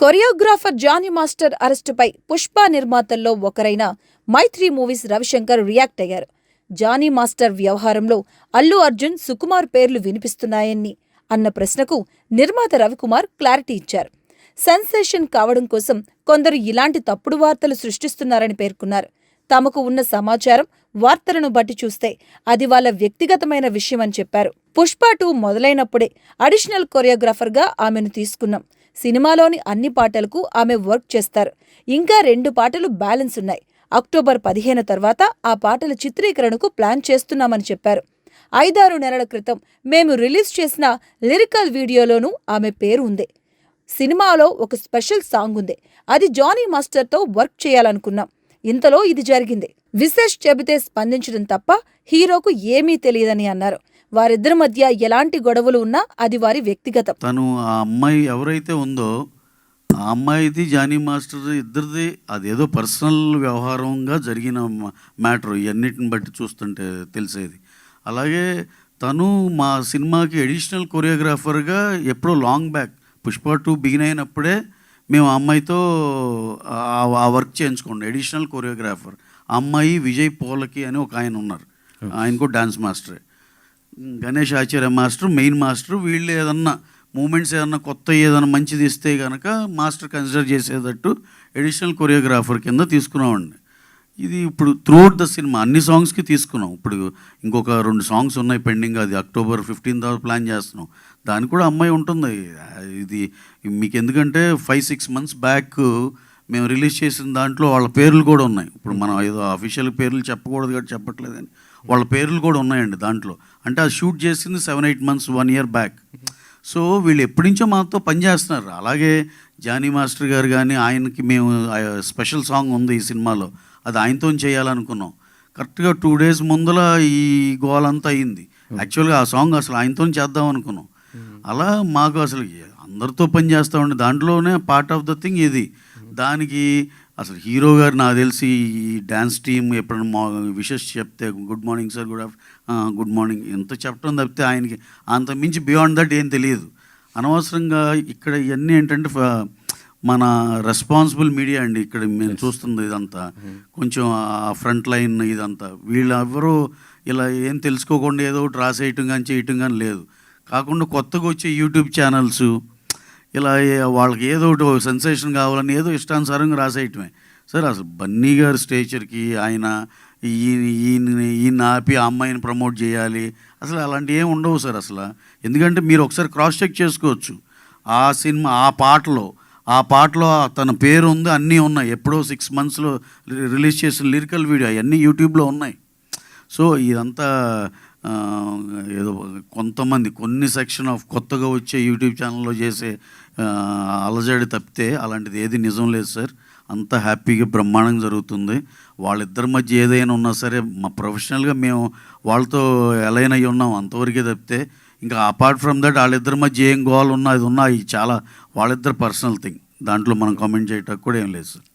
Choreographer Johnny master అరెస్టుపై Pushpa నిర్మాతల్లో ఒకరైన Mythri movies Ravishankar react అయ్యారు. జానీ మాస్టర్ వ్యవహారంలో అల్లు అర్జున్ సుకుమార్ పేర్లు వినిపిస్తున్నాయని అన్న ప్రశ్నకు నిర్మాత రవికుమార్ క్లారిటీ ఇచ్చారు. సెన్సేషన్ కావడం కోసం కొందరు ఇలాంటి తప్పుడు వార్తలు సృష్టిస్తున్నారని పేర్కొన్నారు. తమకు ఉన్న సమాచారం వార్తలను బట్టి చూస్తే అది వాళ్ళ వ్యక్తిగతమైన విషయమని చెప్పారు. పుష్ప టూ మొదలైనప్పుడే అడిషనల్ కొరియోగ్రాఫర్గా ఆమెను తీసుకున్నాం. సినిమాలోని అన్ని పాటలకు ఆమె వర్క్ చేస్తారు. ఇంకా రెండు పాటలు బ్యాలెన్స్ ఉన్నాయి. అక్టోబర్ పదిహేను తర్వాత ఆ పాటల చిత్రీకరణకు ప్లాన్ చేస్తున్నామని చెప్పారు. ఐదారు నెలల క్రితం మేము రిలీజ్ చేసిన లిరికల్ వీడియోలోనూ ఆమె పేరు ఉంది. సినిమాలో ఒక స్పెషల్ సాంగ్ ఉంది. అది జానీ మాస్టర్తో వర్క్ చేయాలనుకున్నాం. ఇంతలో ఇది జరిగింది. విశేష్ చెబితే స్పందించడం తప్ప హీరోకు ఏమీ తెలియదని అన్నారు. వారిద్దరి మధ్య ఎలాంటి గొడవలు ఉన్నా అది వారి వ్యక్తిగతం. తను ఆ అమ్మాయి ఎవరైతే ఉందో ఆ అమ్మాయిది జానీ మాస్టర్ ఇద్దరిది అదేదో పర్సనల్ వ్యవహారంగా జరిగిన మ్యాటర్. ఇవన్నిటిని బట్టి చూస్తుంటే తెలిసేది. అలాగే తను మా సినిమాకి అడిషనల్ కొరియోగ్రాఫర్గా ఎప్పుడో long back Pushpa two begin అయినప్పుడే మేము ఆ అమ్మాయితో ఆ- వర్క్ చేయించుకోండి అడిషనల్ కొరియోగ్రాఫర్. ఆ అమ్మాయి విజయ్ పోలకి అని ఒక ఆయన ఉన్నారు. ఆయన కూడా dance మాస్టరే. Ganesh Acharya master main master వీళ్ళు ఏదన్నా మూమెంట్స్ ఏదన్నా కొత్త ఏదన్నా మంచిది ఇస్తే కనుక మాస్టర్ కన్సిడర్ చేసేటట్టు ఎడిషనల్ కొరియోగ్రాఫర్ కింద తీసుకున్నామండి. ఇది ఇప్పుడు త్రూఅవుట్ ద సినిమా అన్ని సాంగ్స్కి తీసుకున్నాం. ఇప్పుడు ఇంకొక రెండు సాంగ్స్ ఉన్నాయి పెండింగ్ అది అక్టోబర్ ఫిఫ్టీన్ తర్వాత ప్లాన్ చేస్తున్నాం. దానికి కూడా అమ్మాయి ఉంటుంది. ఇది మీకు ఎందుకంటే ఫైవ్ సిక్స్ మంత్స్ బ్యాక్ మేము రిలీజ్ చేసిన దాంట్లో వాళ్ళ పేర్లు కూడా ఉన్నాయి. ఇప్పుడు మనం ఏదో అఫీషియల్ పేర్లు చెప్పకూడదు కాబట్టి చెప్పట్లేదని. వాళ్ళ పేర్లు కూడా ఉన్నాయండి దాంట్లో. అంటే అది షూట్ చేసింది seven eight months one year back so వీళ్ళు ఎప్పటి నుంచో మాతో పనిచేస్తున్నారు అలాగే జానీ మాస్టర్ గారు కానీ ఆయనకి మేము ఆ స్పెషల్ సాంగ్ ఉంది ఈ సినిమాలో. అది ఆయనతో చేయాలనుకున్నాం. కరెక్ట్గా టూ డేస్ ముందల ఈ గోల్ అంతా అయింది. యాక్చువల్గా ఆ సాంగ్ అసలు ఆయనతో చేద్దాం అనుకున్నాం. అలా మాకు అసలు అందరితో పని చేస్తూ ఉండే దాంట్లోనే పార్ట్ ఆఫ్ ద థింగ్ ఇది. దానికి అసలు హీరో గారు నాకు తెలిసి ఈ డ్యాన్స్ టీమ్ ఎప్పుడైనా మా విషెస్ చెప్తే good morning sir good of good morning ఎంత చెప్పడం తప్పితే ఆయనకి అంత మించి బియాండ్ దట్ ఏం తెలియదు. అనవసరంగా ఇక్కడ ఇవన్నీ ఏంటంటే మన రెస్పాన్సిబుల్ మీడియా అండి ఇక్కడ మేము చూస్తుంది ఇదంతా. కొంచెం ఆ ఫ్రంట్ లైన్ ఇదంతా. వీళ్ళెవరూ ఇలా ఏం తెలుసుకోకుండా ఏదో ఒకటి రాసేయటం కానీ చేయటం కానీ లేదు. కాకుండా కొత్తగా వచ్చే యూట్యూబ్ ఛానల్స్ ఇలా వాళ్ళకి ఏదో ఒకటి సెన్సేషన్ కావాలని ఏదో ఇష్టానుసారంగా రాసేయటమే. సార్ అసలు బన్నీ గారి స్టేచర్కి ఆయన ఈయన ఈయన ఈయన ఆపి ఆ అమ్మాయిని ప్రమోట్ చేయాలి. అసలు అలాంటివి ఏమి ఉండవు సార్ అసలు. ఎందుకంటే మీరు ఒకసారి క్రాస్ చెక్ చేసుకోవచ్చు. ఆ సినిమా ఆ పాటలో ఆ పాటలో తన పేరు ఉంది అన్నీ ఉన్నాయి. ఎప్పుడో సిక్స్ మంత్స్లో రిలీజ్ చేసిన లిరికల్ వీడియో అవన్నీ యూట్యూబ్లో ఉన్నాయి. సో ఇదంతా ఏదో కొంతమంది కొన్ని సెక్షన్ ఆఫ్ కొత్తగా వచ్చే యూట్యూబ్ ఛానల్లో చేసే అలజడి తప్పితే అలాంటిది ఏది నిజం లేదు సార్. అంత హ్యాపీగా బ్రహ్మాండంగా జరుగుతుంది. వాళ్ళిద్దరి మధ్య ఏదైనా ఉన్నా సరే మా ప్రొఫెషనల్గా మేము వాళ్ళతో ఎలైన్ అయ్యి ఉన్నాం అంతవరకే తప్పితే ఇంకా అపార్ట్ ఫ్రమ్ దట్ వాళ్ళిద్దరి మధ్య ఏం గోల్ ఉన్నా అది ఉన్నా ఇది చాలా వాళ్ళిద్దరు పర్సనల్ థింగ్. దాంట్లో మనం కామెంట్ చేయటం కూడా ఏం లేదు సార్.